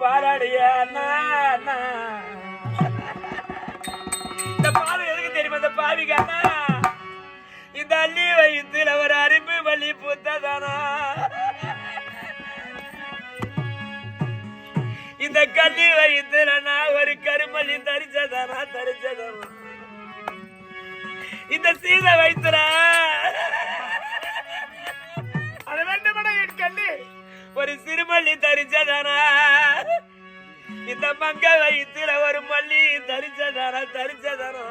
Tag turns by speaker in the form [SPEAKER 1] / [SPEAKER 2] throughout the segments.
[SPEAKER 1] பாலாடிய அண்ணா, இந்த பால் எதுக்கு தெரியுமா இந்த பாவிக்கானா இந்த அள்ளி வயிற்றுல ஒரு அரும்பு வள்ளி பூத்ததானா? இந்த கள்ளி வயிற்றுல நான் ஒரு கருமல்லி தரிச்சதானா தரிச்சதானா? இந்த சீத வயிற்றுல
[SPEAKER 2] அது வேண்டுமடா என் கண்ணு
[SPEAKER 1] ஒரு சிறுமல்லி தரிச்சதானா? இந்த மங்க வயிற்றுல ஒரு மல்லி தரிச்சதானா தரிச்சதானா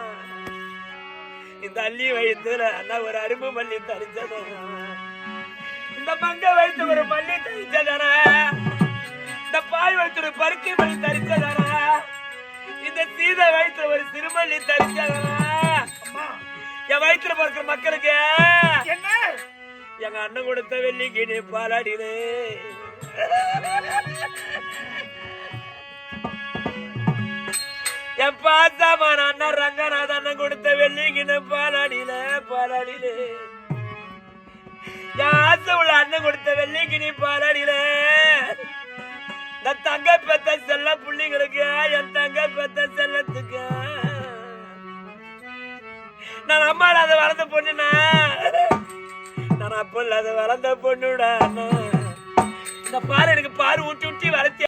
[SPEAKER 1] இந்த அள்ளி வயிற்றுல அண்ணா ஒரு அரும்பு மல்லி தரிச்சதானா இந்த மங்க வயிற்று ஒரு மல்லி தரிச்சதானா இந்த பாய் வயிற்று பருத்தி மல்லி தரிச்சதானா இந்த சீத வயிற்றுல ஒரு சிறுமல்லி தரிச்சதானா என் வயிற்றுல பிறக்கிற மக்களுக்கு எங்க அண்ணன் கொடுத்த வெள்ளிக்கு நீ பாலாடினே என் பாத்தாமான அண்ணன் ரங்கநாத அண்ணன் கொடுத்த வெள்ளிக்கின பாலாடியில பாலாடில என் ஆசை உள்ள அண்ணன் கொடுத்த வெள்ளிக்கினி நீ இந்த தங்க பெத்த செல்ல புள்ளிங்களுக்கு என் தங்க பெத்த செல்லத்துக்கு. நான் அம்மா இல்லாத வளர்ந்த பொண்ணுனா நான் அப்ப இல்லாத வளர்ந்த பொண்ணுடா இந்த பாரு எனக்கு பாரு ஊட்டி ஊட்டி வளர்த்தி